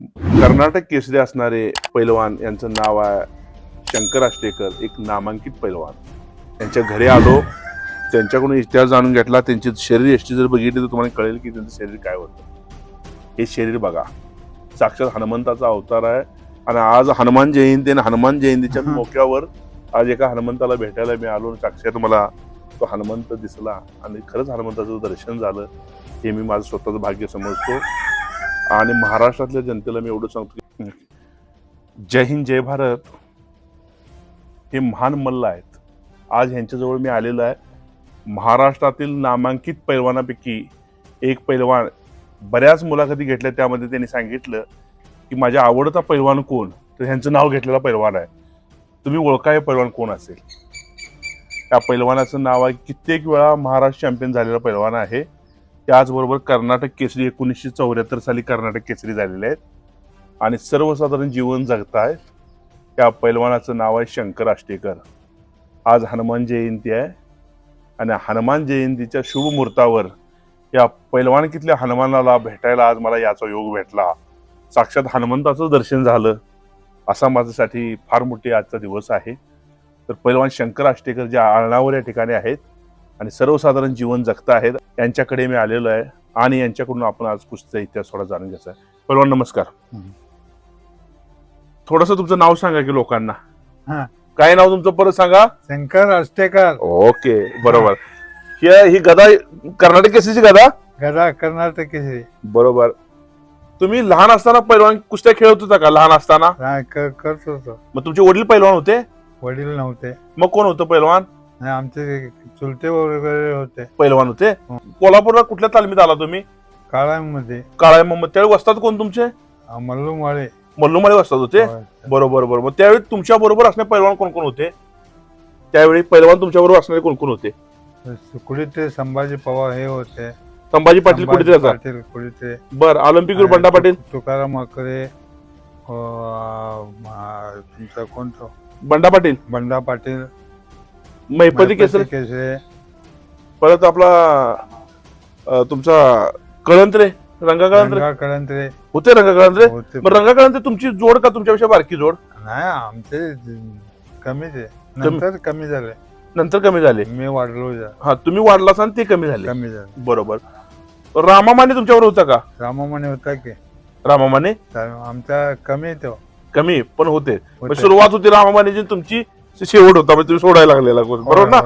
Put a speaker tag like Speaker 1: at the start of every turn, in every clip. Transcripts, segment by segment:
Speaker 1: कर्नाटक केसरी असणारे पैलवान यांचं नाव आहे शंकर आष्टेकर एक नामांकित पैलवान. त्यांच्या घरी आलो त्यांच्याकडून इतिहास जाणून घेतला त्यांची शरीर यष्टी जर बघितली तर तुम्हाला कळेल की त्यांचं शरीर काय होतं. हे शरीर बघा. साक्षात हनुमंताचा अवतार आहे आणि आज हनुमान जयंती आणि हनुमान जयंतीच्या. मोक्यावर आज एका हनुमंताला भेटायला मी आलो आणि साक्षात मला तो हनुमंत दिसला आणि खरंच हनुमंताचं दर्शन झालं हे मी माझं स्वतःचं भाग्य समजतो. आणि महाराष्ट्रातल्या जनतेला मी एवढं सांगतो की जय हिंद जय भारत हे महान मल्ल आहेत. आज ह्यांच्याजवळ मी आलेलो आहे. महाराष्ट्रातील नामांकित पैलवानापैकी एक पैलवान बऱ्याच मुलाखती घेतल्या त्यामध्ये त्यांनी सांगितलं की माझ्या आवडता पैलवान कोण? तर ह्यांचं नाव घेतलेला पैलवान आहे. तुम्ही ओळखा हे पैलवान कोण असेल? त्या पैलवानाचं नाव आहे कित्येक वेळा महाराष्ट्र चॅम्पियन झालेला पैलवान आहे. त्याचबरोबर कर्नाटक केसरी एकोणीसशे चौऱ्याहत्तर साली कर्नाटक केसरी झालेले आहेत. आणि सर्वसाधारण जीवन जगताय त्या पैलवानाचं नाव आहे शंकर आष्टेकर. आज हनुमान जयंती आहे. आणि हनुमान जयंतीच्या शुभ मुहूर्तावर या पैलवानकीतल्या हनुमानाला भेटायला आज मला याचा योग भेटला. साक्षात हनुमंताचं दर्शन झालं. असा माझ्यासाठी फार मोठी आजचा दिवस आहे. तर पैलवान शंकर आष्टेकर ज्या आळणावर या ठिकाणी आहेत आणि सर्वसाधारण जीवन जगत आहेत. यांच्याकडे मी आलेलो आहे आणि यांच्याकडून आपण आज कुस्तीचा इतिहास थोडा जाणून घ्यायचा आहे. पैलवान नमस्कार. थोडस तुमचं नाव सांगा की लोकांना.
Speaker 2: हा.
Speaker 1: काय नाव तुमचं परत सांगा?
Speaker 2: शंकर अष्टेकर
Speaker 1: ओके बरोबर. ही ही गदा कर्नाटक केसरीची गदा?
Speaker 2: गदा कर्नाटक केसरी.
Speaker 1: बरोबर. तुम्ही लहान असताना पैलवान कुस्त्या खेळत होता का? लहान असताना?
Speaker 2: हा, क- करत होतो.
Speaker 1: मग तुमचे वडील पैलवान होते?
Speaker 2: वडील नव्हते.
Speaker 1: मग कोण होतं पैलवान
Speaker 2: आणि आमचे चुलते वगैरे होते.
Speaker 1: पैलवान होते.
Speaker 2: हो.
Speaker 1: कोल्हापूरला कुठल्या तालमीत आला तुम्ही?
Speaker 2: काळामध्ये
Speaker 1: काळा मग त्यावेळी वस्तात कोण तुमचे?
Speaker 2: मल्लूमाळे
Speaker 1: मल्लूमाळे वस्तात होते? बरोबर बरोबर. त्यावेळी तुमच्या बरोबर असणारे पैलवान कोण कोण होते? त्यावेळी पैलवान तुमच्या बरोबर असणारे कोण कोण होते?
Speaker 2: कुठे संभाजी पवार हे होते.
Speaker 1: संभाजी पाटील कुठे
Speaker 2: पाटील कुठे
Speaker 1: बर ऑलिम्पिक बंडा पाटील?
Speaker 2: तुकाराम अकरे तुमचा कोणतो?
Speaker 1: बंडा पाटील?
Speaker 2: बंडा पाटील.
Speaker 1: मैपती केसर
Speaker 2: केसरे
Speaker 1: परत आपला अं, तुमचा कळंत्रे रंगा कळंत्रे
Speaker 2: कळंत्रे
Speaker 1: होते रंगा कळंत्रे
Speaker 2: होते
Speaker 1: मग रंगा कळंत्रे तुमची जोड का तुमच्यापेक्षा बारकी जोड?
Speaker 2: नाही आमचे कमीच आहे. नंतर कमी झाले.
Speaker 1: नंतर कमी झाले.
Speaker 2: मी वाढलो जा-
Speaker 1: हा तुम्ही वाढलास आणि ते कमी झाले.
Speaker 2: कमी झाले.
Speaker 1: बरोबर. रामामाने तुमच्यावर होता का?
Speaker 2: रामामणे होता की.
Speaker 1: रामामाने?
Speaker 2: तर आमचा कमी तो.
Speaker 1: कमी पण होते. सुरुवात होती रामामानेची तुमची. शेवट होता म्हणजे तुम्ही सोडायला लागलेला कोण. बरोबर ना.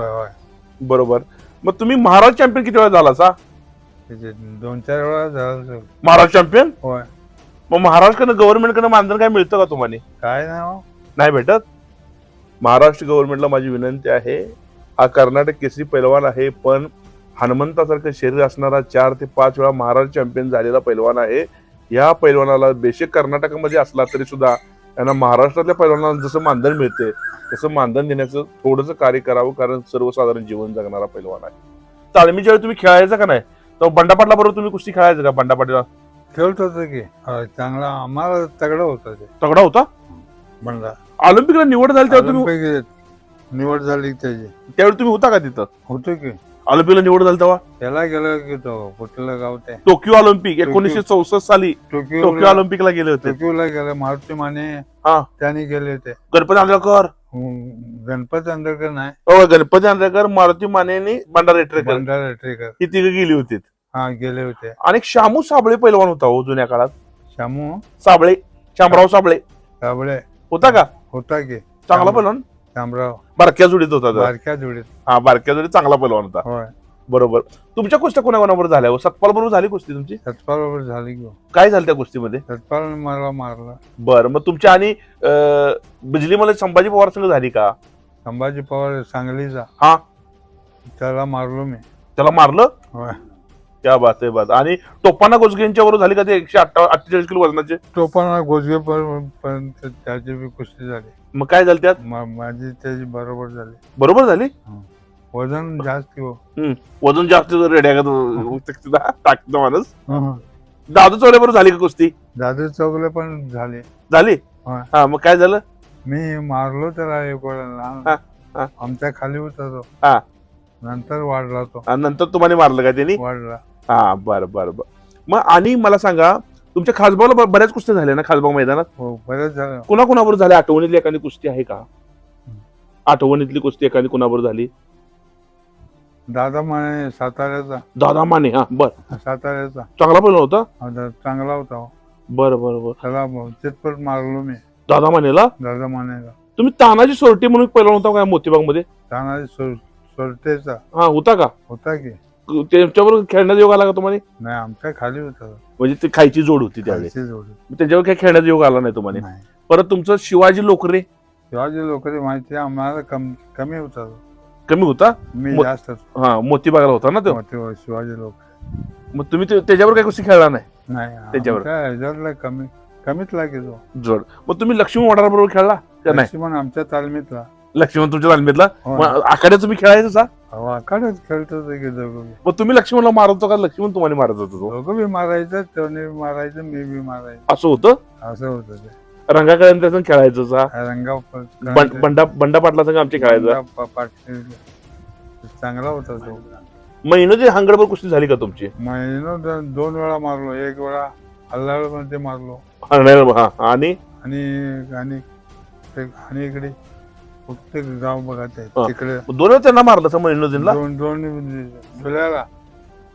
Speaker 1: बरोबर. मग तुम्ही महाराज चॅम्पियन किती वेळा झाला सा
Speaker 2: त्याचे दोन चार वेळा झालं.
Speaker 1: महाराज चॅम्पियन
Speaker 2: होय.
Speaker 1: मग महाराष्ट्रकडनं गव्हर्नमेंटकडनं मानधन काय मिळतं का तुम्हाला?
Speaker 2: काय नाव
Speaker 1: नाही भेटत? महाराष्ट्र गव्हर्नमेंटला माझी विनंती आहे हा कर्नाटक केसरी पैलवान आहे पण हनुमंतासारखं शरीर असणारा चार ते पाच वेळा महाराष्ट्र चॅम्पियन झालेला पैलवान आहे. या पैलवानाला बेशक कर्नाटकामध्ये असला तरी सुद्धा त्यांना महाराष्ट्रातल्या पैलवानाला जसं मानधन मिळते तसं मानधन देण्याचं थोडंसं कार्य करावं कारण सर्वसाधारण जीवन जगणारा पैलवान आहे. तालमीच्या वेळी तुम्ही खेळायचं का नाही तर बंडा पाटला बरोबर तुम्ही कुस्ती खेळायचं का बंडा पाटीला
Speaker 2: खेळत होतो की. चांगला आम्हाला तगडं होतं ते.
Speaker 1: तगडा होता?
Speaker 2: बंडा.
Speaker 1: ऑलिम्पिकला निवड झाली तेव्हा तुम्ही
Speaker 2: ऑलिम्पिक निवड झाली त्याची.
Speaker 1: त्यावेळी तुम्ही होता का तिथं?
Speaker 2: होतो की.
Speaker 1: ऑलिम्पिकला निवड झाली तेव्हा?
Speaker 2: त्याला गेलो की तो कुठलं गाव ते?
Speaker 1: टोकियो ऑलिम्पिक एकोणीसशे चौसष्ट साली टोकियो
Speaker 2: टोकियो
Speaker 1: ऑलिम्पिकला गेले होते.
Speaker 2: टोकियोला गेले मारुती माने
Speaker 1: हा.
Speaker 2: त्याने गेले होते.
Speaker 1: गणपती आंधळकर?
Speaker 2: हम्म, गणपती अंधरकर नाही.
Speaker 1: हो गणपती आंधळकर मारुती माने आणि भंडारा रेटरेकर
Speaker 2: भंडारा ट्रेकर
Speaker 1: ही तिघ गेली होती.
Speaker 2: हा गेले होते.
Speaker 1: आणि एक शामू साबळे पैलवान होता हो जुन्या काळात.
Speaker 2: शामू?
Speaker 1: साबळे शामराव साबळे.
Speaker 2: साबळे.
Speaker 1: होता का?
Speaker 2: होता की.
Speaker 1: चांगला पैलवान?
Speaker 2: शामराव
Speaker 1: बारक्या जोडीत होता तो.
Speaker 2: बारक्या जोडीत.
Speaker 1: हा बारक्या जोडीत चांगला पैलवान होता.
Speaker 2: होय.
Speaker 1: बरोबर. तुमच्या कुस्त्या कोणाकोणाबरोबर झाल्या हो? सतपाल बरोबर झाली कुस्ती तुमची?
Speaker 2: सतपाल बरोबर झाली की
Speaker 1: काय झालं त्या कुस्तीमध्ये?
Speaker 2: सतपाल मला मारला.
Speaker 1: बरं मग तुमच्या आणि अं, बिजलीमध्ये संभाजी पवार संघ झाली का?
Speaker 2: संभाजी पवार सांगलीचा.
Speaker 1: हा.
Speaker 2: त्याला मारलो मी.
Speaker 1: त्याला मारलं?
Speaker 2: होय.
Speaker 1: क्या बात आहे बात. आणि टोपाना गोजगे यांच्या बरोबर झाली का ते एकशे अठ्ठा अठ्ठेचाळीस किलो वजनाचे?
Speaker 2: टोपाना गोजगे पर- पर्यंत त्याची बी कुस्ती झाली.
Speaker 1: मग काय झालं त्यात?
Speaker 2: मा- माझी त्याची बरोबर झाली.
Speaker 1: बरोबर झाली?
Speaker 2: वजन जास्त हो.
Speaker 1: वजन जास्त रेड्या टाकतो माणूस. दादू चौऱ्या बरोबर झाली का कुस्ती?
Speaker 2: दादू चौगले पण झाले.
Speaker 1: झाली. हा. मग काय झालं?
Speaker 2: मी मारलो त्याला एक वेळा
Speaker 1: हा,
Speaker 2: लहान. आमच्या खाली होता तो.
Speaker 1: हा.
Speaker 2: नंतर वाढला तो.
Speaker 1: आणि नंतर तुम्हाला मारलं का त्यांनी?
Speaker 2: वाढला.
Speaker 1: हा बर बर बर. मग आणि मला सांगा तुमच्या खासबागला ब- बऱ्याच कुस्त्या झाल्या ना खासबाग मैदानात?
Speaker 2: हो बरंच झालं
Speaker 1: कुणाकुणाबरोबर झाल्या? आठवणीतली एखादी कुस्ती आहे का? आठवणीतली कुस्ती एखादी कुणाबरोबर झाली?
Speaker 2: दादा म्हणे साताऱ्याचा.
Speaker 1: दादा माने हा बर.
Speaker 2: साताऱ्याचा.
Speaker 1: चांगला पहिला होता?
Speaker 2: चांगला होता हो.
Speaker 1: बर बर बर.
Speaker 2: त्याला चितपट मारलो मी.
Speaker 1: दादा मानेला?
Speaker 2: दादा मानेला.
Speaker 1: तुम्ही तानाजी सोरटी म्हणून पहिला होता काय मोतीबागमध्ये
Speaker 2: तानाजी सोर सोरटेचा.
Speaker 1: हा होता का?
Speaker 2: होता की.
Speaker 1: त्यांच्याबरोबर खेळण्याचा योग आला का तुम्हाला?
Speaker 2: नाही आमच्या खाली होता.
Speaker 1: म्हणजे ते खायची जोड होती त्यावेळी.
Speaker 2: खालची जोडी
Speaker 1: त्याच्यावर काही खेळण्याचा योग आला नाही तुम्हाला?
Speaker 2: नाही.
Speaker 1: परत तुमचं शिवाजी लोकरे?
Speaker 2: शिवाजी लोकरी माहिती आम्हाला कम कमी होता.
Speaker 1: कमी होता?
Speaker 2: मी जास्त
Speaker 1: हा मोतीबागला होता ना तो?
Speaker 2: शिवाजी लोक
Speaker 1: मग तुम्ही ते- त्याच्यावर काही कुस्ती खेळला नाही?
Speaker 2: नाही
Speaker 1: त्याच्यावर?
Speaker 2: आमच्या ह्याच्यातला कमी कमीच लागेल
Speaker 1: जोड. मग तुम्ही लक्ष्मी वडार बरोबर खेळला? का नाही?
Speaker 2: लक्ष्मण आमच्या तालमीतला.
Speaker 1: लक्ष्मण तुमच्या तालमीतला.
Speaker 2: हो.
Speaker 1: मग तुम्ही खेळायचं
Speaker 2: अहो, आखाड्यात खेळत होते की दोघं बी.
Speaker 1: मग तुम्ही लक्ष्मणला मारत होता का? लक्ष्मण तुम्हाला मारत होता तो?
Speaker 2: दोघं बी मारायचं त्याने बी मारायचं मी बी मारायचं.
Speaker 1: असं होतं?
Speaker 2: असं होतं ते.
Speaker 1: रंगाकडे त्याचं खेळायचं.
Speaker 2: रंगाव
Speaker 1: बं- बंडा बंडा पाटला संग आमचे खेळायचं?
Speaker 2: पाटील. चांगला होता तो.
Speaker 1: महिन्याची हांगडभर कुस्ती झाली का तुमची?
Speaker 2: महिनो दोन वेळा मारलो. एक वेळा हल्लाळमध्ये मारलो
Speaker 1: हा, आणि?
Speaker 2: आणि आणि ते आणि इकडे कुठे गाव बघा ते
Speaker 1: हा.
Speaker 2: तिकडे
Speaker 1: दोन वेळा त्यांना मारलं महिनुद्दीनला
Speaker 2: दोन दोन धुळ्याला.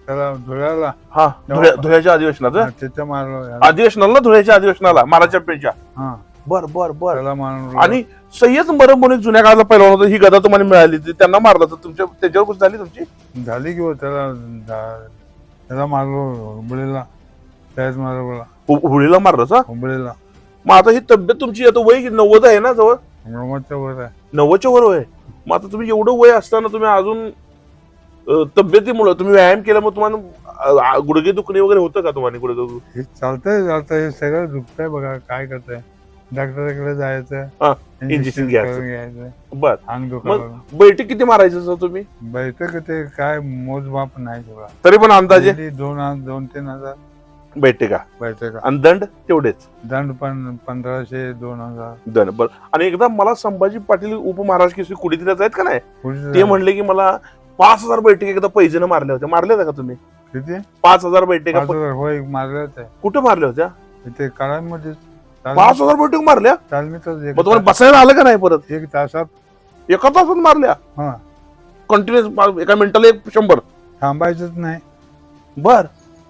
Speaker 2: त्याला धुळ्याला.
Speaker 1: हा धुळ्या- धुळ्याच्या अधिवेशनात
Speaker 2: हा, तिथं मारलो याला.
Speaker 1: अधिवेशनाला धुळ्याच्या अधिवेशनाला? महाराज चॅम्पियनच्या
Speaker 2: हा.
Speaker 1: बर बर बर.
Speaker 2: त्याला मारलो
Speaker 1: आणि सय्यद मरम म्हणून जुन्या काळाला पहिला होता ही गदा तुम्हाला मिळाली. ती त्यांना मारला तर तुमच्या त्याच्यावर कुस्ती झाली तुमची?
Speaker 2: झाली की हो त्याला धा- त्याला मारलो हुबळीला. त्याच मारवला
Speaker 1: हु- हुळीला मारलं का
Speaker 2: हुबळीला.
Speaker 1: मग आता ही तब्येत तुमची आता वय नव्वद आहे ना जवळ?
Speaker 2: ब्रह्मच्या वर आहे.
Speaker 1: नव्वदच्या वर वय मग आता तुम्ही एवढं वय असताना तुम्ही अजून अं, तब्येतीमुळे तुम्ही व्यायाम केल्यामुळे तुम्हाला अं, आ- गुडघे दुखणे वगैरे होतं का तुम्हाला गुडघे दुख-
Speaker 2: हे चालतंय चालतंय. हे सगळं दुखतंय बघा काय करताय. डॉक्टरकडे
Speaker 1: हा,
Speaker 2: जायचं
Speaker 1: injection घ्यायचं.
Speaker 2: करून घ्यायचं.
Speaker 1: बर.
Speaker 2: अंग
Speaker 1: बैठक किती मारायचं सर तुम्ही?
Speaker 2: बैठक ते काय मोजमाप नाही
Speaker 1: तरी पण अंदाजे?
Speaker 2: दोन दोन तीन हजार.
Speaker 1: बैठका
Speaker 2: बैठका
Speaker 1: आणि दंड तेवढेच.
Speaker 2: दंड पण पंधराशे दोन हजार.
Speaker 1: दंड बर. आणि एकदा मला संभाजी पाटील उपमहाराज केसरी कुडीतल्याच आहेत का नाही? ते म्हणले की मला पाच हजार बैठक एकदा पैजेने मारल्या होत्या. मारल्या होत्या का तुम्ही?
Speaker 2: किती?
Speaker 1: पाच हजार बैठका
Speaker 2: पाच हजार होय मारल्याच आहे
Speaker 1: कुठे मारल्या होत्या?
Speaker 2: इथे कळांमध्ये
Speaker 1: पाच हजार बैठक मारल्या?
Speaker 2: तालमीतच
Speaker 1: मग तुम्हाला बसायला आलं का नाही परत?
Speaker 2: एक तासात.
Speaker 1: एका तासात मारल्या?
Speaker 2: हा.
Speaker 1: कंटिन्युअस एका मिनिटाला एक शंभर.
Speaker 2: थांबायचंच नाही.
Speaker 1: बर.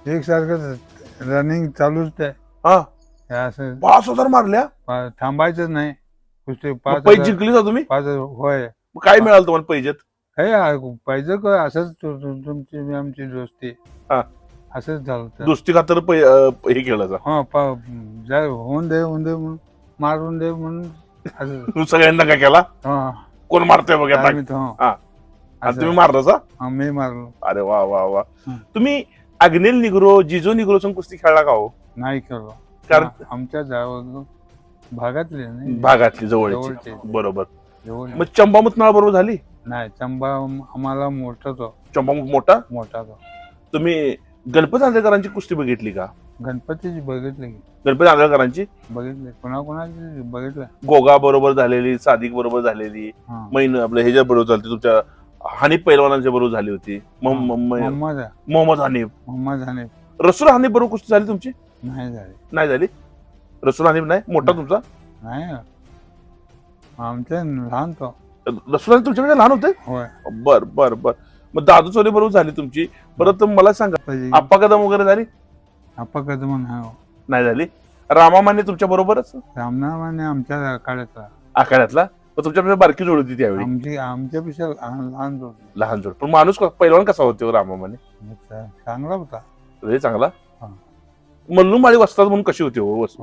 Speaker 2: एक सारखं रनिंग चालूच आहे
Speaker 1: हा.
Speaker 2: हे असं
Speaker 1: पाच हजार मारल्या?
Speaker 2: पा- थांबायचंच नाही. कुस्ती पाच हजार-
Speaker 1: जिंकली का तुम्ही?
Speaker 2: पाच हजार होय.
Speaker 1: मग काय मिळालं तुम्हाला पैजेत?
Speaker 2: हे आ- पाहिजे का असंच तु- तु- तुमची आमची दोस्ती.
Speaker 1: हा.
Speaker 2: असंच झालं.
Speaker 1: दुसती खातर पै- अं, हे केलं जा.
Speaker 2: हा पा- जा होऊन दे होऊन दे म्हणून. मारून दे म्हणून. असं
Speaker 1: सगळ्यांना काय केला?
Speaker 2: हा.
Speaker 1: कोण मारतोय बघा
Speaker 2: तो-
Speaker 1: हा. आणि तुम्ही मारलं
Speaker 2: हा, मी मारलो.
Speaker 1: अरे वा वा वा.
Speaker 2: हं.
Speaker 1: तुम्ही अग्निल निग्रो जिजो निग्रो संग कुस्ती खेळला का हो?
Speaker 2: नाही केलो
Speaker 1: कारण
Speaker 2: आमच्या जाव- भागातले नाही
Speaker 1: भागातली जवळची.
Speaker 2: जवळचे.
Speaker 1: बरोबर.
Speaker 2: जवळ
Speaker 1: मग चंबा मुतनाळ बरोबर झाली?
Speaker 2: नाही चंबा आम्हाला मोठा तो
Speaker 1: चंबा मोठा?
Speaker 2: मोठा तो
Speaker 1: तुम्ही गणपती आंधळकरांची कुस्ती बघितली का?
Speaker 2: गणपतीची बघितले की.
Speaker 1: गणपती आंधळकरांची?
Speaker 2: बघितले. कोणाकोणाची बघितलं?
Speaker 1: गोगा बरोबर झालेली सादिक बरोबर झालेली
Speaker 2: हा.
Speaker 1: मैन आपल्या ह्याच्या बरोबर झाली तुमच्या हानिफ पैलवानांच्या बरोबर झाली होती.
Speaker 2: मोहम्मद
Speaker 1: हानिफ.
Speaker 2: मोहम्मद हनीफ.
Speaker 1: रसूल हानिफ बरोबर कुस्ती झाली तुमची?
Speaker 2: नाही झाले.
Speaker 1: नाही झाली? रसूल हानिफ नाही? मोठा तुमचा?
Speaker 2: नाही. आमचे लहान तो.
Speaker 1: रसूल हानिफ तुमच्याकडे लहान होते?
Speaker 2: होय.
Speaker 1: बर बर बर. मग दादू चोरे बरोबर झाली तुमची. परत मला सांगा
Speaker 2: पाहिजे
Speaker 1: आप्पा कदम वगैरे झाली?
Speaker 2: आप्पा कदम नाही हो.
Speaker 1: नाही झाली. रामा माने तुमच्या बरोबरच?
Speaker 2: रामनामाने आमच्या काळातला
Speaker 1: आखाड्यातला? मग तुमच्यापेक्षा बारकी जोड होती त्यावेळी.
Speaker 2: आमची आमच्यापेक्षा लहान लहान जोड
Speaker 1: लहान जोड. पण माणूस क- पहिलवान कसा होतो रामा माने
Speaker 2: चांगला होता.
Speaker 1: हे चांगला?
Speaker 2: हा.
Speaker 1: मल्लू माळी वस्तात म्हणून कशी होती हो? वस-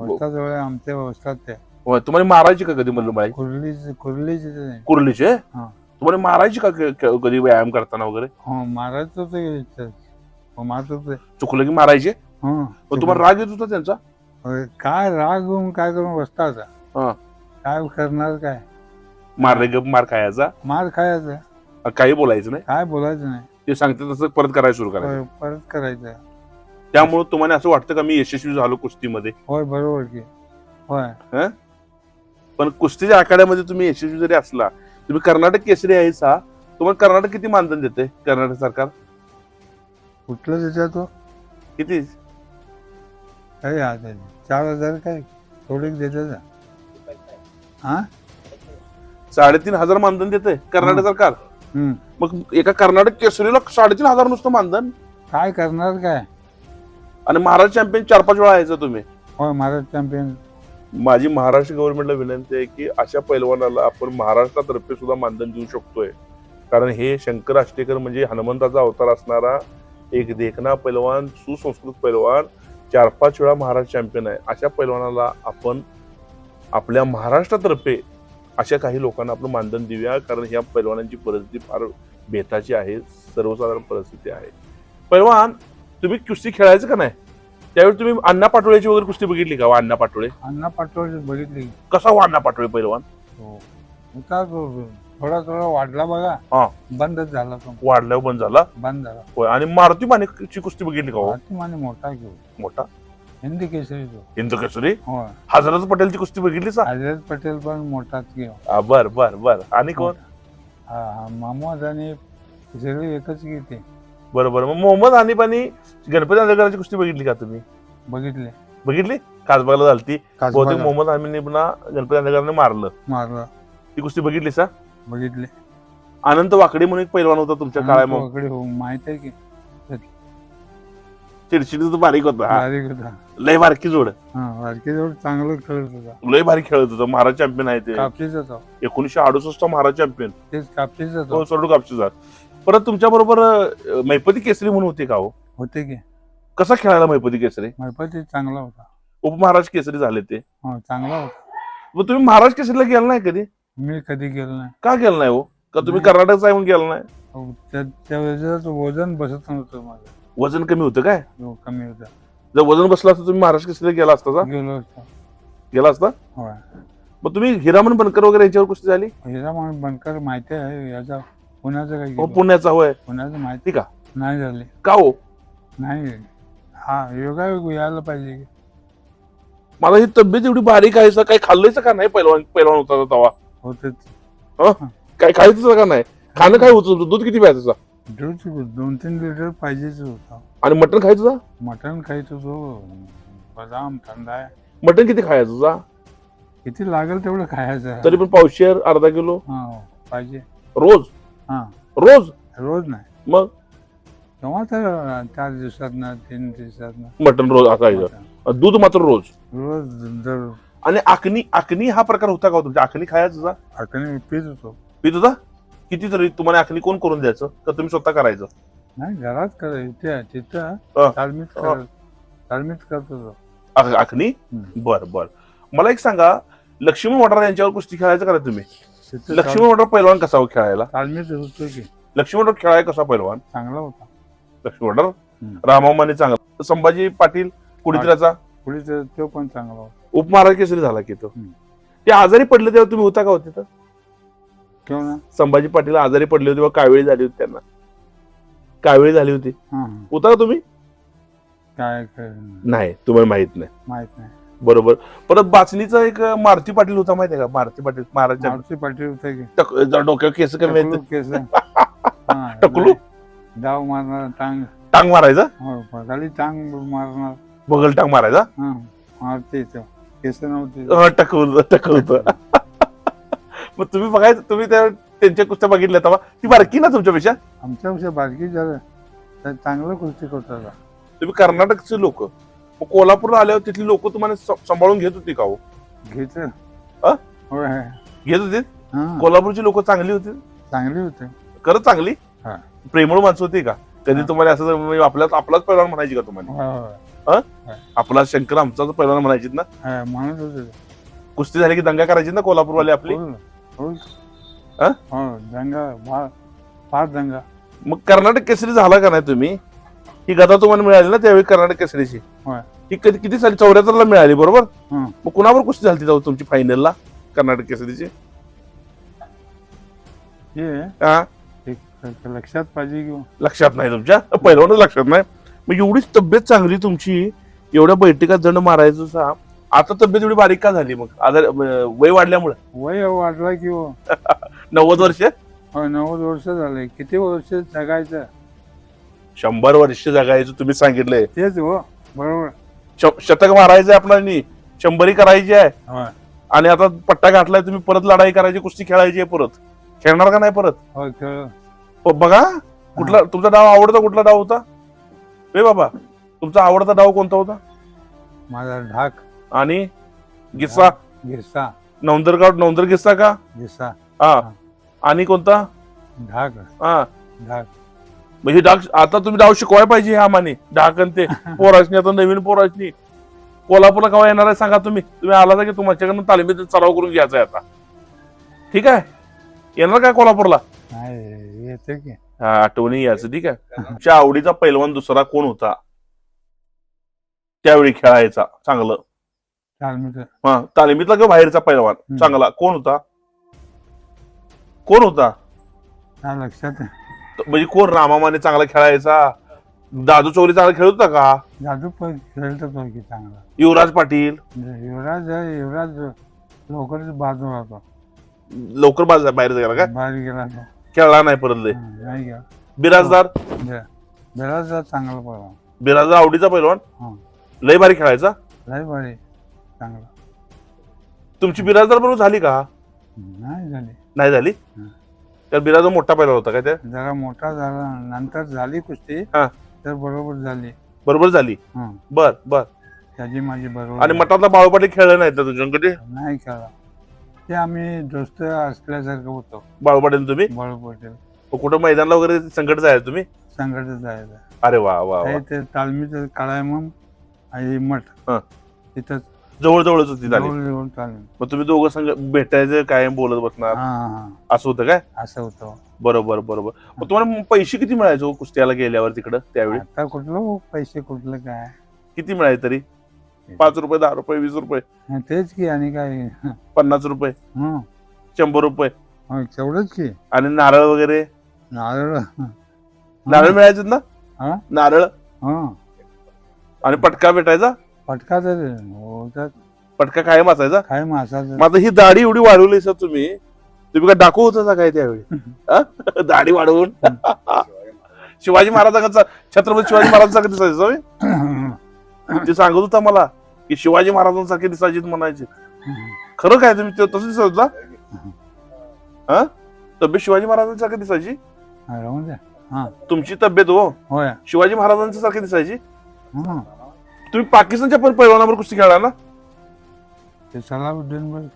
Speaker 2: आमच्या वस्तात ते
Speaker 1: होय, तुम्हाला मारायची का कधी मल्लू माळी?
Speaker 2: कुर्लीचे कुर्लीचे ते
Speaker 1: कुर्लीचे
Speaker 2: हा.
Speaker 1: तुम्हाला मारायची का क- क- कधी व्यायाम करताना वगैरे?
Speaker 2: हो मारायचं ते. हो मारत होते.
Speaker 1: चुकलं की मारायचे?
Speaker 2: हो
Speaker 1: मग तुम्हाला राग येत होता त्यांचा?
Speaker 2: काय राग होऊन काय करून
Speaker 1: हा.
Speaker 2: बसताचा काय करणार काय?
Speaker 1: मारले गप मार खायचा.
Speaker 2: मार खायचा.
Speaker 1: काही बोलायचं नाही.
Speaker 2: काय बोलायचं नाही.
Speaker 1: ते सांगते तसं परत करायला सुरू करायचं.
Speaker 2: परत करायचं.
Speaker 1: त्यामुळे तुम्हाला असं वाटतं का मी यशस्वी झालो कुस्तीमध्ये?
Speaker 2: होय बरोबर की. होय.
Speaker 1: पण कुस्तीच्या आखाड्यामध्ये तुम्ही यशस्वी जरी असला तुम्ही कर्नाटक केसरी आहे सा तुम्हाला कर्नाटक किती मानधन देते कर्नाटक सरकार?
Speaker 2: कुठलं त्याच्यात तो?
Speaker 1: किती?
Speaker 2: काही. चार हजार काय? थोडे देते ना हा?
Speaker 1: साडेतीन हजार मानधन देते कर्नाटक सरकार
Speaker 2: हम्म.
Speaker 1: मग एका कर्नाटक केसरीला साडेतीन हजार नुसतं मानधन.
Speaker 2: काय करणार काय?
Speaker 1: आणि महाराष्ट्र चॅम्पियन चार पाच वेळा यायचं तुम्ही.
Speaker 2: होय महाराज चॅम्पियन
Speaker 1: माझी महाराष्ट्र गव्हर्नमेंटला विनंती आहे की अशा पैलवानाला आपण महाराष्ट्रातर्फे सुद्धा मानधन देऊ शकतोय. कारण हे शंकर आष्टेकर म्हणजे हनुमंताचा अवतार असणारा एक देखना पैलवान सुसंस्कृत पैलवान चार पाच वेळा महाराष्ट्र चॅम्पियन आहे. अशा पैलवानाला आपण आपल्या महाराष्ट्रातर्फे अशा काही लोकांना आपण मानधन देऊया कारण ह्या पैलवानांची परिस्थिती फार बेताची आहे सर्वसाधारण परिस्थिती आहे. पैलवान तुम्ही कुस्ती खेळायचं का नाही? त्यावेळी तुम्ही अण्णा पाटोळ्याची वगैरे कुस्ती बघितली का हो, अण्णा पाटोळे?
Speaker 2: अण्णा पाटोळे बघितली.
Speaker 1: कसा हो अण्णा पाटोळे पैलवान?
Speaker 2: हो. तो थोडा थोडा वाढला बघा.
Speaker 1: हा.
Speaker 2: बंदच झाला तो.
Speaker 1: वाढल्यावर बंद झाला?
Speaker 2: बंद झाला.
Speaker 1: होय. आणि मारुती माणिकची कुस्ती बघितली का हो?
Speaker 2: भारती माने मोठा घेऊ
Speaker 1: मोठा?
Speaker 2: हिंदी केसरी तो
Speaker 1: हिंदू केसरी
Speaker 2: होय.
Speaker 1: हजरत पटेलची कुस्ती बघितली सा
Speaker 2: हजरत पटेल पण मोठाच घेऊ
Speaker 1: बर बर बर. आणि कोण?
Speaker 2: हा हा मामोद आणि सगळे एकच घेते
Speaker 1: बरं बरं मग मोहम्मद हनीफ आणि गणपती आंधळकरांची कुस्ती बघितली का तुम्ही?
Speaker 2: बघितले.
Speaker 1: बघितली? कासबागला झालती. बहुतेक
Speaker 2: कासबाला
Speaker 1: मोहम्मद हनीफना गणपती आंधळकरांनी मारलं.
Speaker 2: मारलं.
Speaker 1: ती कुस्ती बघितली सा
Speaker 2: बघितले.
Speaker 1: अनंत वाकडे म्हणून एक पैलवान होता तुमच्या
Speaker 2: अनंत हो माहीत आहे की.
Speaker 1: चिडचिडी तो बारीक होता.
Speaker 2: बारीक होता.
Speaker 1: लय बारकी जोड.
Speaker 2: हा बारकी जवळ चांगलं खेळत होता.
Speaker 1: लय भारी खेळत होता. महाराज चॅम्पियन आहे ते.
Speaker 2: कापशीचा
Speaker 1: एकोणीशे अडुसष्ट महाराज चॅम्पियन
Speaker 2: तेच कापशीचा
Speaker 1: हो
Speaker 2: तो
Speaker 1: सोडू कापशीचा परत तुमच्या बरोबर मैपती केसरी म्हणून होते का हो?
Speaker 2: होते की.
Speaker 1: कसा खेळायला मैपती केसरी?
Speaker 2: मैपती चांगला होता.
Speaker 1: उपमहाराज केसरी झाले ते.
Speaker 2: हो चांगला होता.
Speaker 1: मग तुम्ही महाराज केसरीला गेला नाही कधी?
Speaker 2: मी कधी गेलो नाही.
Speaker 1: का गेला नाही हो? का तुम्ही. कर्नाटकचा आहे म्हणून गेला नाही?
Speaker 2: त्या वेळेस वजन बसत नव्हतं माझं.
Speaker 1: वजन कमी होतं काय?
Speaker 2: हो, कमी होतं.
Speaker 1: जर वजन बसलं असतं तुम्ही महाराज केसरीला गेला असता का
Speaker 2: गेलो होतो.
Speaker 1: गेला असता?
Speaker 2: होय.
Speaker 1: मग तुम्ही हिरामन बनकर वगैरे यांच्यावर कुस्ती झाली?
Speaker 2: हिरा म्हणून बनकर माहिती आहे याचा पुण्याचं काही गेलो.
Speaker 1: पुण्याचा होय.
Speaker 2: पुण्याचं माहिती
Speaker 1: ठीक
Speaker 2: नाही झाले.
Speaker 1: का हो?
Speaker 2: नाही हा योगायोग यायला पाहिजे. की.
Speaker 1: मला ही तब्येत एवढी बारीक आहे सर काही खाल्लंयचं का नाही पहिलवान पहिलवान होता तवा?
Speaker 2: होते
Speaker 1: काय खायचं का नाही? खाणं काय होतं दूध किती प्यायचं
Speaker 2: दूध दोन तीन लिटर पाहिजेच होता.
Speaker 1: आणि मटण खायचं का?
Speaker 2: मटण खायचं तो बदाम थंड आहे.
Speaker 1: मटण किती खायचं तुझा
Speaker 2: किती लागेल तेवढं खायचं.
Speaker 1: तरी पण पावशेर अर्धा किलो.
Speaker 2: हा पाहिजे.
Speaker 1: रोज?
Speaker 2: हा.
Speaker 1: रोज?
Speaker 2: रोज नाही.
Speaker 1: मग?
Speaker 2: तेव्हा तर चार दिवसात ना तीन दिवसात ना
Speaker 1: मटण रोज असायचं. दूध मात्र रोज.
Speaker 2: रोज जर
Speaker 1: आणि आखणी आखणी हा प्रकार होता का हो तुमच्या? आखणी खायचा तुझा
Speaker 2: आखणी पित होतो.
Speaker 1: पीत होता? किती तरी तुम्हाला आखणी कोण करून द्यायचं? का तुम्ही स्वतः करायचं?
Speaker 2: नाही घरात कर इथे तिथं
Speaker 1: हा.
Speaker 2: तालमीत. कर तालमीत करत होतो
Speaker 1: आख- आखणी?
Speaker 2: हम्म.
Speaker 1: बर बर. मला एक सांगा लक्ष्मण वडार यांच्यावर कुस्ती खेळायचं का नाही तुम्ही?
Speaker 2: तिथं
Speaker 1: लक्ष्मण वडार पैलवान कसा हो खेळायला?
Speaker 2: तालमीत होतो की.
Speaker 1: लक्ष्मण वडार खेळायला कसा पैलवान?
Speaker 2: चांगला होता.
Speaker 1: लक्ष्मण वडार
Speaker 2: हम्म.
Speaker 1: रामामाने चांगला. संभाजी पाटील कुडीत्राचा
Speaker 2: पुढे तर तो पण चांगला होता.
Speaker 1: उपमहाराज केसरी झाला की तो.
Speaker 2: हम्म.
Speaker 1: ते आजारी पडले तेव्हा तुम्ही होता का होते तर संभाजी पाटील आजारी पडले होते कावेळी झाली होती त्यांना. कावेळी झाली होती. होता का तुम्ही?
Speaker 2: काय काय?
Speaker 1: नाही तुम्हाला माहीत नाही.
Speaker 2: माहीत नाही.
Speaker 1: बरोबर. परत बाचणीचा एक मारुती पाटील होता माहिती आहे का? मारुती पाटील महाराज
Speaker 2: मारुती पाटील होते की.
Speaker 1: डोक्यावर केस कमी
Speaker 2: केस.
Speaker 1: टकलू?
Speaker 2: डाव मारणार टांग.
Speaker 1: टांग मारायचा?
Speaker 2: हो खाली टांग मारणार.
Speaker 1: बगल टांग मारायचा?
Speaker 2: मारते केस नव्हते.
Speaker 1: टकवलं टकवलं मग तुम्ही बघायचं तुम्ही त्या त्यांच्या कुस्त्या बघितल्या तेव्हा. ती बारकी ना तुमच्यापेक्षा?
Speaker 2: आमच्यापेक्षा बारकी तर चांगलं कुस्ती करतात
Speaker 1: तुम्ही कर्नाटकचे लोक. मग कोल्हापूरला आल्यावर तिथली लोक तुम्हाला स- सांभाळून घेत होती का हो?
Speaker 2: घेत
Speaker 1: अ?
Speaker 2: होय.
Speaker 1: घेत होते?
Speaker 2: हा.
Speaker 1: कोल्हापूरची लोक चांगली होती?
Speaker 2: चांगली होते.
Speaker 1: खरंच चांगली?
Speaker 2: हा.
Speaker 1: प्रेमळ माणसं होती का? कधी
Speaker 2: हा.
Speaker 1: तुम्हाला असं म्हणजे आपल्याच आपलाच पैलवान म्हणायची का तुम्हाला?
Speaker 2: होय होय.
Speaker 1: आपला शंकर आमचाच पैलवान म्हणायची ना?
Speaker 2: हा, म्हणत होते.
Speaker 1: कुस्ती झाली की दंगा करायची ना कोल्हापूरवाले आपली?
Speaker 2: हो, हो. हो दंगा फार फार दंगा.
Speaker 1: मग कर्नाटक केसरी झाला का नाही तुम्ही? ही गदा तुम्हाला मिळाली ना त्यावेळी कर्नाटक केसरीची?
Speaker 2: होय.
Speaker 1: ही कधी किती साली? चौऱ्याहत्तरला मिळाली बरोबर?
Speaker 2: हं.
Speaker 1: मग कुणावर कुस्ती झाली जाऊ तुमची फायनलला कर्नाटक केसरीची?
Speaker 2: हे
Speaker 1: हा?
Speaker 2: लक्षात पाहिजे की
Speaker 1: लक्षात नाही तुमच्या? पहिल्यावरच लक्षात नाही. मग एवढीच तब्येत चांगली तुमची एवढ्या बैठकात जण मारायचं सा आता तब्येत एवढी बारीक का झाली मग? आजार अं, वय वाढल्यामुळे.
Speaker 2: वय वाढला की हो.
Speaker 1: नव्वद वर्ष?
Speaker 2: हो, नव्वद वर्ष झाले. किती वर्ष जगायचं?
Speaker 1: शंभर वर्ष जगायचं तुम्ही सांगितलंय.
Speaker 2: तेच हो बरोबर.
Speaker 1: श- शतक मारायचंय आपल्याला शंभरी करायची आहे.
Speaker 2: होय
Speaker 1: आणि आता पट्टा गाठलाय तुम्ही परत लढाई करायची कुस्ती खेळायची आहे परत. खेळणार का नाही परत?
Speaker 2: होय खेळ.
Speaker 1: प- बघा. कुठला तुमचा डाव आवडता कुठला डाव होता? रे बाबा तुमचा आवडता डाव कोणता होता?
Speaker 2: माझा ढाक.
Speaker 1: आणि गिस्सा
Speaker 2: गिस्सा
Speaker 1: नवंदरगाव नवंदर गिस्सा का?
Speaker 2: गिस्सा
Speaker 1: हा. आणि कोणता?
Speaker 2: ढाक
Speaker 1: हा.
Speaker 2: ढाक
Speaker 1: म्हणजे डाग आता तुम्ही डाव शिकवाय पाहिजे ह्या माने. डाकन ते पोराशनी आता नवीन पोराशनी कोल्हापूरला केव्हा येणार आहे सांगा तुम्ही. तुम्ही आला की तुमच्याकडनं तालमीत सराव करून घ्यायचा आहे आता. ठीक आहे? येणार काय कोल्हापूरला?
Speaker 2: नाही येते की.
Speaker 1: हा आठवणी यायचं ठीक आहे. तुमच्या आवडीचा पैलवान दुसरा कोण होता? त्यावेळी खेळायचा चांगलं. हा तालमीतला किंवा बाहेरचा पैलवान. चांगला. कोण होता? कोण होता?
Speaker 2: लक्षात आहे.
Speaker 1: त- म्हणजे कोण? रामामाने चांगला खेळायचा? दादू चौरी चांगला खेळत होता का?
Speaker 2: जादू पण खेळतो तो की चांगला.
Speaker 1: युवराज पाटील?
Speaker 2: युवराज युवराज लवकरच बाजू राहतो
Speaker 1: लवकर बाज बाहेर गेला का?
Speaker 2: बाहेर गेला तो.
Speaker 1: खेळला नाही परत लय
Speaker 2: हं, नाही गेला.
Speaker 1: बिराजदार?
Speaker 2: बेलाच चांगला पडला
Speaker 1: बिराजदार आवडीचा पैलवान?
Speaker 2: हं.
Speaker 1: लय भारी खेळायचा?
Speaker 2: लय बरे चांगला.
Speaker 1: तुमची बिराजदार बरोबर झाली का?
Speaker 2: नाही झाली.
Speaker 1: नाही झाली?
Speaker 2: हं.
Speaker 1: तर बिराजदार मोठा पैलवान होता काय ते
Speaker 2: जरा मोठा झाला नंतर झाली कुस्ती.
Speaker 1: हा.
Speaker 2: तर बरोबर झाली.
Speaker 1: बरोबर झाली.
Speaker 2: हं.
Speaker 1: बर बर.
Speaker 2: त्याची माझी बरोबर
Speaker 1: आणि. मठातला बाळू पाटील खेळलं नाही तर तुझ्याकडे
Speaker 2: नाही खेळला. ते आम्ही दोस्त असल्यासारखं होतो.
Speaker 1: बाळू पाटील तुम्ही?
Speaker 2: बळ पटेल.
Speaker 1: मग कुठं मैदानाला वगैरे संकट जायचं तुम्ही?
Speaker 2: संघट जायचं.
Speaker 1: अरे वा वा वा.
Speaker 2: ते- तालमीचं काळाय मग आणि मठ.
Speaker 1: हा.
Speaker 2: तिथं
Speaker 1: जवळ जवळच होती झाली.
Speaker 2: जवळ
Speaker 1: मग तुम्ही दोघं संग भेटायचं कायम बोलत बसणार.
Speaker 2: हा हा. हा.
Speaker 1: असं होतं काय?
Speaker 2: असं होतं.
Speaker 1: बरोबर बरोबर. मग तुम्हाला पैसे किती मिळायचे हो कुस्त्याला गेल्यावर तिकडं त्यावेळी?
Speaker 2: आता कुठलं हो, पैसे कुठलं काय?
Speaker 1: किती मिळाले तरी? पाच रुपये दहा रुपये वीस रुपये.
Speaker 2: हं, तेच की आणि काय?
Speaker 1: पन्नास रुपये.
Speaker 2: हं.
Speaker 1: शंभर रुपये.
Speaker 2: हं, तेवढंच की.
Speaker 1: आणि नारळ वगैरे?
Speaker 2: नारळ.
Speaker 1: नारळ मिळायचे ना?
Speaker 2: हा?
Speaker 1: नारळ?
Speaker 2: हं.
Speaker 1: आणि पटका भेटायचा?
Speaker 2: पटका तर होतात
Speaker 1: पटका कायम असायचा?
Speaker 2: काय मासाचं
Speaker 1: आता ही दाढी एवढी वाढवली सर तुम्ही तुम्ही काय डाकू होता काय त्यावेळी? हा? दाढी वाढवून? शिवाजी महाराजांचा छत्रपती शिवाजी महाराजांचा दिसायचं होय? ते सांगत होता मला की शिवाजी महाराजांसारखे दिसायचे म्हणायचे. खरं काय तुम्ही ते तसं दिसत होता? हा? तब्येत शिवाजी महाराजांसारखी दिसायची?
Speaker 2: हा, राहून द्या.
Speaker 1: तुमची तब्येत हो?
Speaker 2: होय.
Speaker 1: शिवाजी महाराजांच्या सारखी दिसायची?
Speaker 2: हं.
Speaker 1: तुम्ही पाकिस्तानच्या पण पैलवानावर कुस्ती खेळला ना
Speaker 2: ते सलाउद्दीन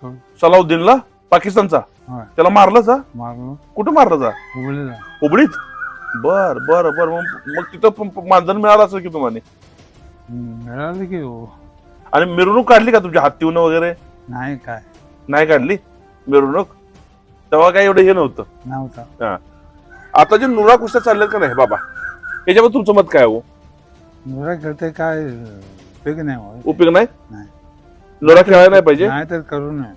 Speaker 1: सलाउद्दीनला? पाकिस्तानचा?
Speaker 2: होय.
Speaker 1: त्याला मारलं जा
Speaker 2: मारलो.
Speaker 1: कुठं मारलं जा हुबळीत? बर बर बर. मग मग तिथं प- प- मानधन मिळालं असेल की तुम्हाला?
Speaker 2: मिळालं की हो.
Speaker 1: आणि मिरवणूक काढली का तुमच्या हत्तीवनं वगैरे?
Speaker 2: नाही काय.
Speaker 1: नाही काढली? मिरवणूक? तेव्हा काय एवढं हे नव्हतं?
Speaker 2: नव्हता.
Speaker 1: आता जे नुरा कुस्त्या चालल्यात का नाही बाबा? याच्यावर तुमचं मत काय हो?
Speaker 2: मुला खेळते काय उपयोग नाही
Speaker 1: उपयोग नाही?
Speaker 2: नाही.
Speaker 1: नुरा खेळायला नाही पाहिजे?
Speaker 2: नाही तर करू नये.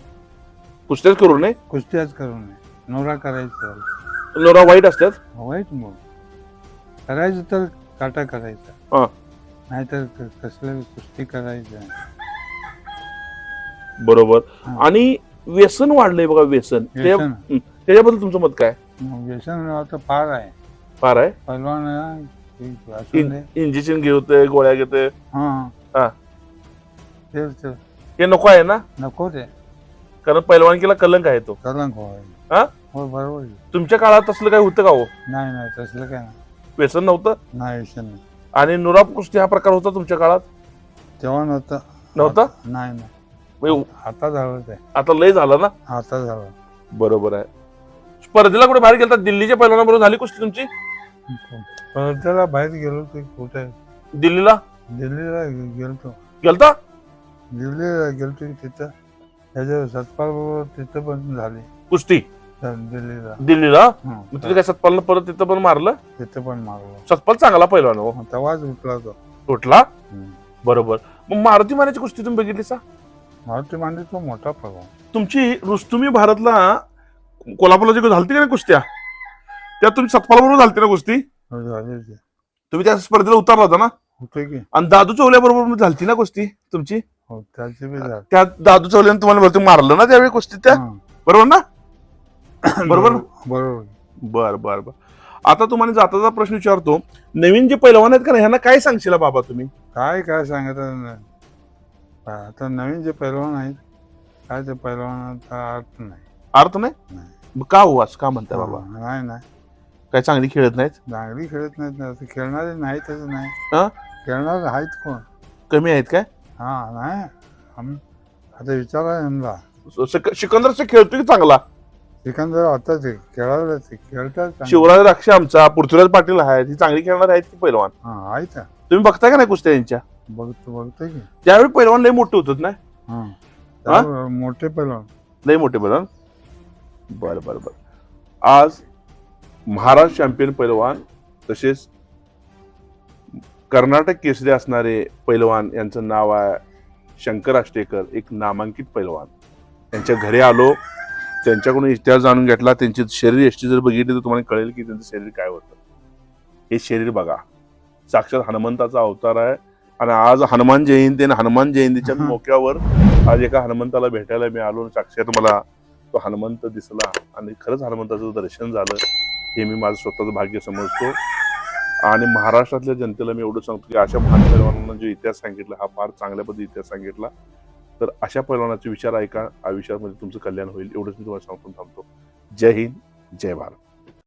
Speaker 1: कुस्त्याच करू नये?
Speaker 2: कुस्त्याच करू नये. नवरा करायचं.
Speaker 1: नोरा वाईट असतात?
Speaker 2: वाईट मग. करायचं तर काटा
Speaker 1: हा.
Speaker 2: करायचा नाहीतर क- कसलं कुस्ती करायचं.
Speaker 1: बरोबर.
Speaker 2: हा.
Speaker 1: आणि व्यसन वाढलंय बघा व्यसन. ते-
Speaker 2: व्यसन
Speaker 1: हं. त्याच्याबद्दल तुमचं मत काय?
Speaker 2: मग व्यसन आता फार आहे.
Speaker 1: फार आहे?
Speaker 2: पहिलवान दे.
Speaker 1: इंजेक्शन घेतोय गोळ्या घेतोय
Speaker 2: हा. तेच
Speaker 1: नको आहे ना?
Speaker 2: नको ते.
Speaker 1: कारण पैलवानकीला कलंक आहे तो.
Speaker 2: कलंक होय.
Speaker 1: हा?
Speaker 2: हो बरोबर आहे.
Speaker 1: तुमच्या काळात तसलं काय होतं का हो?
Speaker 2: नाही नाही तसलं काय नाही.
Speaker 1: व्यसन नव्हतं?
Speaker 2: नाही व्यसन नाही.
Speaker 1: आणि नुरा कुस्ती हा प्रकार होता तुमच्या काळात?
Speaker 2: तेव्हा नव्हतं.
Speaker 1: नव्हता?
Speaker 2: नाही नाही.
Speaker 1: म्हणजे
Speaker 2: आता झालं ते.
Speaker 1: आता लय झालं ना?
Speaker 2: आता झालं.
Speaker 1: बरोबर आहे. स्पर्धेला कुठे बाहेर गेलता? दिल्लीच्या पैलवानाबरोबर झाली कुस्ती तुमची?
Speaker 2: परदेला बाहेर गेलो ते कुठे?
Speaker 1: दिल्लीला?
Speaker 2: दिल्लीला गेलतो.
Speaker 1: गेलता?
Speaker 2: दिल्लीला गेलतो तिथं. त्याच्या सतपाल बरोबर तिथं पण झाली.
Speaker 1: कुस्ती?
Speaker 2: तर दिल्लीला.
Speaker 1: दिल्लीला?
Speaker 2: हं.
Speaker 1: मग तिथे काय सतपालनं परत तिथं पण मारलं?
Speaker 2: तिथं पण मारलो.
Speaker 1: सतपाल चांगला पैलवान हो.
Speaker 2: मग तेव्हाच उठला तो.
Speaker 1: तुटला
Speaker 2: हं.
Speaker 1: बरोबर. मग मारुती मानाची कुस्ती तुम्ही बघितली सा
Speaker 2: मारुती मांडे तो मोठा पगार
Speaker 1: तुमची रुस्तुमी भारतला कोल्हापूरला जे झालती का नाही कुस्त्या? त्यात तुम्ही सतपाल बरोबर ना
Speaker 2: झाली होती.
Speaker 1: तुम्ही त्या स्पर्धेला उतरला होता ना?
Speaker 2: होते की.
Speaker 1: आणि दादू चौल्या बरोबर झालती ना कुस्ती तुमची?
Speaker 2: हो
Speaker 1: त्या दादू चौल्याने तुम्हाला बहुतेक मारलं ना त्यावेळी कुस्ती त्या?
Speaker 2: हं.
Speaker 1: बरोबर ना? बरोबर?
Speaker 2: बरोबर.
Speaker 1: बर बर बर. आता तुम्हाला जाताचा प्रश्न विचारतो. नवीन जे पैलवान आहेत का ह्यांना काय सांगशील बाबा तुम्ही?
Speaker 2: काय काय सांगत आता नवीन जे पैलवान आहेत काय ते पैलवानाचा अर्थ नाही.
Speaker 1: अर्थ नाही? का हो का म्हणताय बाबा?
Speaker 2: हा, नाही नाही.
Speaker 1: काय चांगली खेळत नाहीत?
Speaker 2: चांगली खेळत नाहीत ना असं खेळणारे नाहीतच नाही
Speaker 1: हा?
Speaker 2: खेळणारे आहेत कोण?
Speaker 1: कमी आहेत काय?
Speaker 2: हा नाही. आम आता विचारा यांना
Speaker 1: सिक- सिकंदर खेळतोय की चांगला?
Speaker 2: सिकंदर आताच आहे, खेळायला ते खेळतात चांगले.
Speaker 1: शिवराज राक्षे आमचा पृथ्वीराज पाटील आहेत ही चांगली खेळणार आहेत की पैलवान?
Speaker 2: हा आहेत ना.
Speaker 1: तुम्ही बघताय का नाही कुस्त्या यांच्या?
Speaker 2: बघतो बघतोय की.
Speaker 1: त्यावेळी पैलवान लय मोठे होतात ना?
Speaker 2: हा? त्यावर मोठे पैलवान.
Speaker 1: लय मोठे पैलवान. बर बर बर. आज महाराष्ट्र चॅम्पियन पैलवान तसेच कर्नाटक केसरी असणारे पैलवान यांचं नाव आहे शंकर आष्टेकर एक नामांकित पैलवान. त्यांच्या घरी आलो त्यांच्याकडून इतिहास जाणून घेतला त्यांची शरीर एष्टी जर बघितली तर तुम्हाला कळेल की त्यांचं शरीर काय होतं. हे शरीर बघा. साक्षात हनुमंताचा अवतार आहे आणि आज हनुमान जयंती आणि हनुमान जयंतीच्या. मोक्यावर आज एका हनुमंताला भेटायला मी आलो आणि साक्षात मला तो हनुमंत दिसला आणि खरंच हनुमंताचं दर्शन झालं. हे मी माझं स्वतःचं भाग्य समजतो. आणि महाराष्ट्रातल्या जनतेला मी एवढं सांगतो की अशा महान जो इतिहास सांगितला हा फार चांगल्या पद्धती इतिहास सांगितला. तर अशा पैलवानाचे विचार ऐका आयुष्यामध्ये तुमचं कल्याण होईल एवढंच मी तुम्हाला सांगून थांबतो. जय हिंद जय भारत.